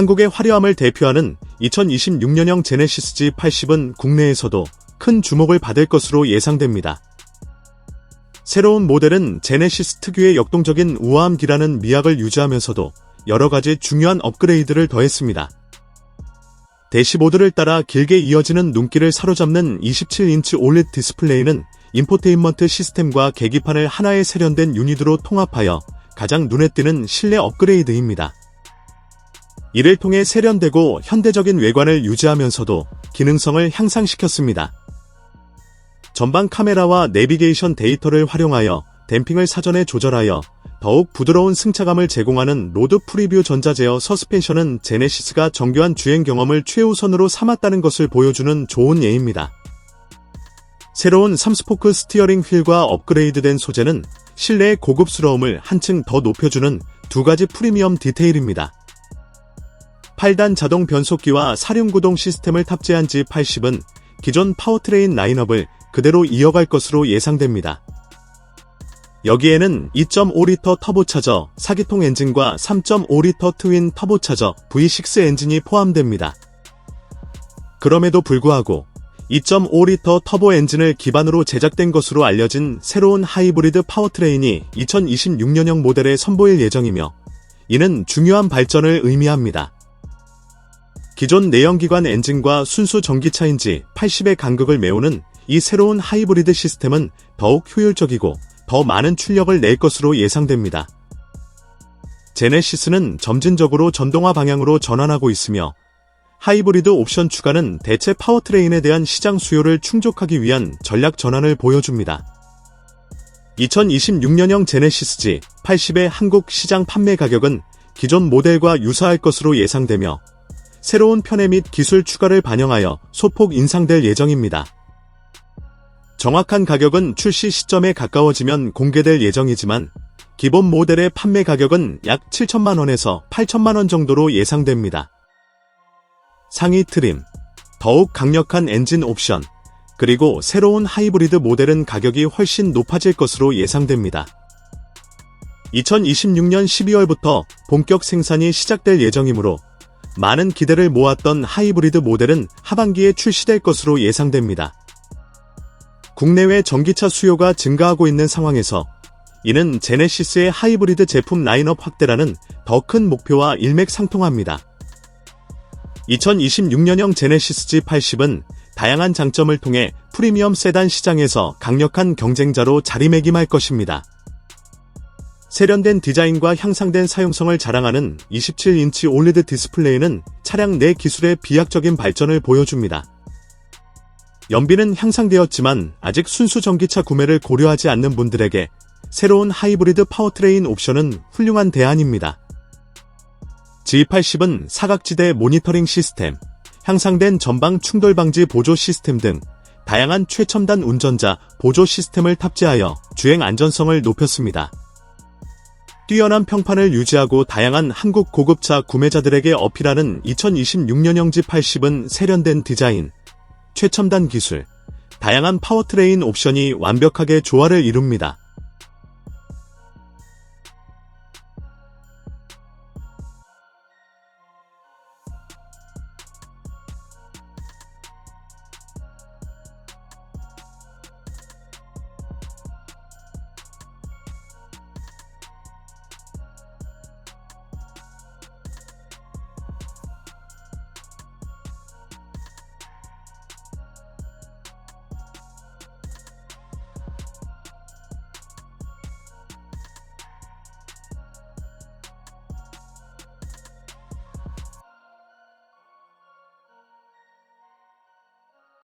한국의 화려함을 대표하는 2026년형 제네시스 G80은 국내에서도 큰 주목을 받을 것으로 예상됩니다. 새로운 모델은 제네시스 특유의 역동적인 우아함기라는 미학을 유지하면서도 여러 가지 중요한 업그레이드를 더했습니다. 대시보드를 따라 길게 이어지는 눈길을 사로잡는 27인치 OLED 디스플레이는 인포테인먼트 시스템과 계기판을 하나의 세련된 유닛으로 통합하여 가장 눈에 띄는 실내 업그레이드입니다. 이를 통해 세련되고 현대적인 외관을 유지하면서도 기능성을 향상시켰습니다. 전방 카메라와 내비게이션 데이터를 활용하여 댐핑을 사전에 조절하여 더욱 부드러운 승차감을 제공하는 로드 프리뷰 전자제어 서스펜션은 제네시스가 정교한 주행 경험을 최우선으로 삼았다는 것을 보여주는 좋은 예입니다. 새로운 3스포크 스티어링 휠과 업그레이드된 소재는 실내의 고급스러움을 한층 더 높여주는 두 가지 프리미엄 디테일입니다. 8단 자동 변속기와 사륜구동 시스템을 탑재한 G80은 기존 파워트레인 라인업을 그대로 이어갈 것으로 예상됩니다. 여기에는 2.5리터 터보차저 4기통 엔진과 3.5리터 트윈 터보차저 V6 엔진이 포함됩니다. 그럼에도 불구하고 2.5리터 터보 엔진을 기반으로 제작된 것으로 알려진 새로운 하이브리드 파워트레인이 2026년형 모델에 선보일 예정이며 이는 중요한 발전을 의미합니다. 기존 내연기관 엔진과 순수 전기차인지 80의 간극을 메우는 이 새로운 하이브리드 시스템은 더욱 효율적이고 더 많은 출력을 낼 것으로 예상됩니다. 제네시스는 점진적으로 전동화 방향으로 전환하고 있으며 하이브리드 옵션 추가는 대체 파워트레인에 대한 시장 수요를 충족하기 위한 전략 전환을 보여줍니다. 2026년형 제네시스 G 80의 한국 시장 판매 가격은 기존 모델과 유사할 것으로 예상되며 새로운 편의 및 기술 추가를 반영하여 소폭 인상될 예정입니다. 정확한 가격은 출시 시점에 가까워지면 공개될 예정이지만 기본 모델의 판매 가격은 약 7천만원에서 8천만원 정도로 예상됩니다. 상위 트림, 더욱 강력한 엔진 옵션, 그리고 새로운 하이브리드 모델은 가격이 훨씬 높아질 것으로 예상됩니다. 2026년 12월부터 본격 생산이 시작될 예정이므로 많은 기대를 모았던 하이브리드 모델은 하반기에 출시될 것으로 예상됩니다. 국내외 전기차 수요가 증가하고 있는 상황에서 이는 제네시스의 하이브리드 제품 라인업 확대라는 더 큰 목표와 일맥상통합니다. 2026년형 제네시스 G80은 다양한 장점을 통해 프리미엄 세단 시장에서 강력한 경쟁자로 자리매김할 것입니다. 세련된 디자인과 향상된 사용성을 자랑하는 27인치 올리드 디스플레이는 차량 내 기술의 비약적인 발전을 보여줍니다. 연비는 향상되었지만 아직 순수 전기차 구매를 고려하지 않는 분들에게 새로운 하이브리드 파워트레인 옵션은 훌륭한 대안입니다. G80은 사각지대 모니터링 시스템, 향상된 전방 충돌 방지 보조 시스템 등 다양한 최첨단 운전자 보조 시스템을 탑재하여 주행 안전성을 높였습니다. 뛰어난 평판을 유지하고 다양한 한국 고급차 구매자들에게 어필하는 2026년형 G80은 세련된 디자인, 최첨단 기술, 다양한 파워트레인 옵션이 완벽하게 조화를 이룹니다.